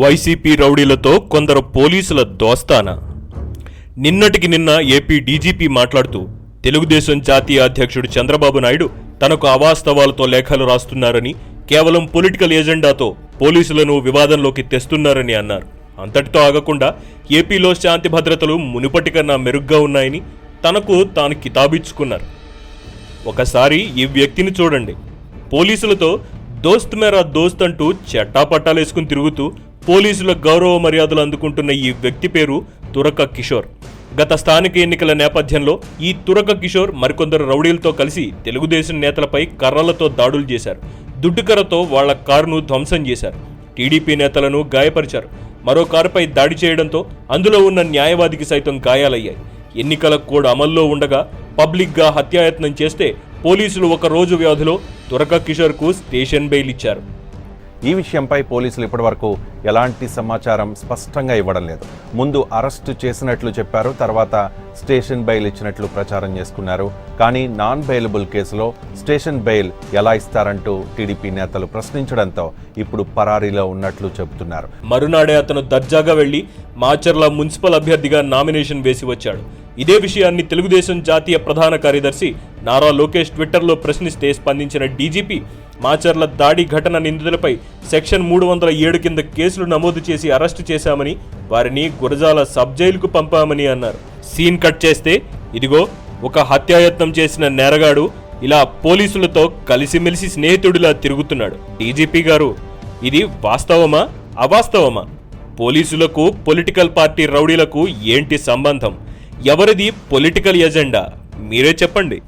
YCP రౌడీలతో కొందరు పోలీసుల దోస్తానా. నిన్నటికి నిన్న ఏపీ డీజీపీ మాట్లాడుతూ తెలుగుదేశం జాతీయ అధ్యక్షుడు చంద్రబాబు నాయుడు తనకు అవాస్తవాలతో లేఖలు రాస్తున్నారని కేవలం పొలిటికల్ ఎజెండాతో పోలీసులను వివాదంలోకి తెస్తున్నారని అన్నారు. అంతటితో ఆగకుండా ఏపీలో శాంతి భద్రతలు మునుపటి కన్నా మెరుగ్గా ఉన్నాయని తనకు తాను కితాబిచ్చుకున్నారు. ఒకసారి ఈ వ్యక్తిని చూడండి. పోలీసులతో దోస్త్ మేరా దోస్త్ అంటూ చట్టాపట్టాలేసుకుని తిరుగుతూ పోలీసుల గౌరవ మర్యాదలు అందుకుంటున్న ఈ వ్యక్తి పేరు తురక కిషోర్. గత స్థానిక ఎన్నికల నేపథ్యంలో ఈ తురక కిషోర్ మరికొందరు రౌడీలతో కలిసి తెలుగుదేశం నేతలపై కర్రలతో దాడులు చేశారు. దుడ్డుకర్రతో వాళ్ళ కారును ధ్వంసం చేశారు. టీడీపీ నేతలను గాయపరిచారు. మరో కారుపై దాడి చేయడంతో అందులో ఉన్న న్యాయవాదికి సైతం గాయాలయ్యాయి. ఎన్నికల కోడ్ అమల్లో ఉండగా పబ్లిక్గా హత్యాయత్నం చేస్తే పోలీసులు ఒక రోజు వ్యవధిలో తురక కిషోర్కు స్టేషన్ బెయిల్ ఇచ్చారు. ఈ విషయంపై పోలీసులు ఇప్పటివరకు ఎలాంటి సమాచారం స్పష్టంగా ఇవ్వడం లేదు. ముందు అరెస్టు చేసినట్లు చెప్పారు తర్వాత స్టేషన్ బెయిల్ ఇచ్చినట్లు ప్రచారం చేసుకున్నారు. కానీ నాన్ బెయిలబుల్ కేసులో స్టేషన్ బెయిల్ ఎలా ఇస్తారంటూ టీడీపీ నేతలు ప్రశ్నించడంతో ఇప్పుడు పరారీలో ఉన్నట్లు చెబుతున్నారు. మరునాడే అతను దర్జాగా వెళ్ళి మాచర్ల మున్సిపల్ అభ్యర్థిగా నామినేషన్ వేసి వచ్చాడు. ఇదే విషయాన్ని తెలుగుదేశం జాతీయ ప్రధాన కార్యదర్శి నారా లోకేష్ ట్విట్టర్లో ప్రశ్నిస్తే స్పందించిన డీజీపీ మాచర్ల దాడి ఘటన నిందితులపై సెక్షన్ మూడు వందల ఏడు కింద కేసులు నమోదు చేసి అరెస్టు చేశామని వారిని గురజాల సబ్ జైలుకు పంపామని అన్నారు. సీన్ కట్ చేస్తే ఇదిగో ఒక హత్యాయత్నం చేసిన నేరగాడు ఇలా పోలీసులతో కలిసిమెలిసి స్నేహితుడిలా తిరుగుతున్నాడు. డీజీపీ గారు ఇది వాస్తవమా? అవాస్తవమా? పోలీసులకు పొలిటికల్ పార్టీ రౌడీలకు ఏంటి సంబంధం? ఎవరిది పొలిటికల్ ఎజెండా మీరే చెప్పండి.